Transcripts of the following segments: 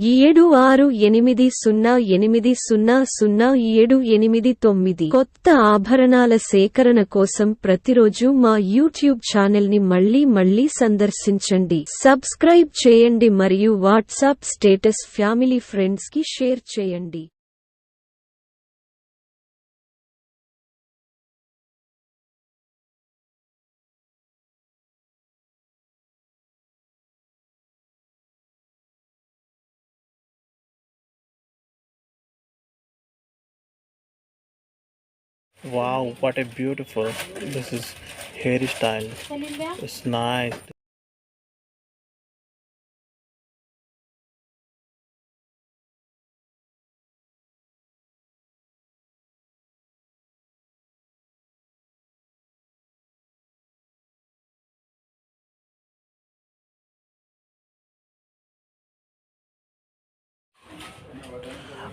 ఏడు ఆరు ఎనిమిది సున్నా ఎనిమిది సున్నా సున్నా ఏడు ఎనిమిది తొమ్మిది. కొత్త ఆభరణాల సేకరణ కోసం ప్రతిరోజు మా యూట్యూబ్ ఛానల్ని మళ్ళీ మళ్ళీ సందర్శించండి. సబ్స్క్రైబ్ చేయండి మరియు వాట్సాప్ స్టేటస్ ఫ్యామిలీ ఫ్రెండ్స్కి షేర్ చేయండి. Wow, what a beautiful. This is hairstyle. It's nice.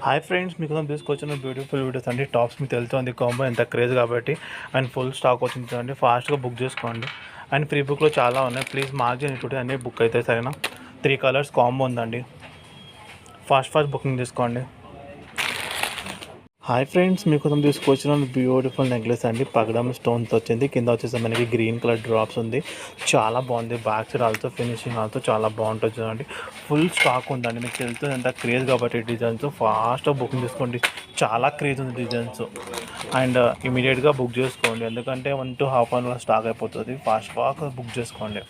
Hi friends మీకు తీసుకొచ్చిన బ్యూటిఫుల్ వీడియోస్ అండి. టాప్స్ మీకు తెలుస్తుంది కాంబో ఎంత క్రేజ్ కాబట్టి. అండ్ ఫుల్ స్టాక్ వచ్చింది చూడండి. ఫాస్ట్గా బుక్ చేసుకోండి. అండ్ ఫ్రీ బుక్లో చాలా ఉన్నాయి. ప్లీజ్ మార్జిన్ చేయండి టుడే అన్నీ బుక్ అయితే సరేనా? త్రీ కలర్స్ కాంబో ఉందండి. ఫాస్ట్ ఫాస్ట్ బుకింగ్ తీసుకోండి హాయ్ ఫ్రెండ్స్ మీకోసం తీసుకొచ్చిన బ్యూటిఫుల్ నెక్లెస్ అండి. పగడం స్టోన్తో వచ్చింది. కింద వచ్చేసి మనకి గ్రీన్ కలర్ డ్రాప్స్ ఉంది. చాలా బాగుంది. Back side also finishing also చాలా బాగుంటుంది చూడండి. ఫుల్ స్టాక్ ఉందండి. మీకు తెలుస్తుంది ఎంత క్రేజ్ కాబట్టి డిజైన్స్ ఫాస్ట్గా బుకింగ్ చేసుకోండి. చాలా క్రేజ్ ఉంది డిజైన్స్ అండ్ ఇమీడియట్గా బుక్ చేసుకోండి. ఎందుకంటే one to half an hour stock అయిపోతుంది. ఫాస్ట్ ఫాస్ట్ బుక్ చేసుకోండి.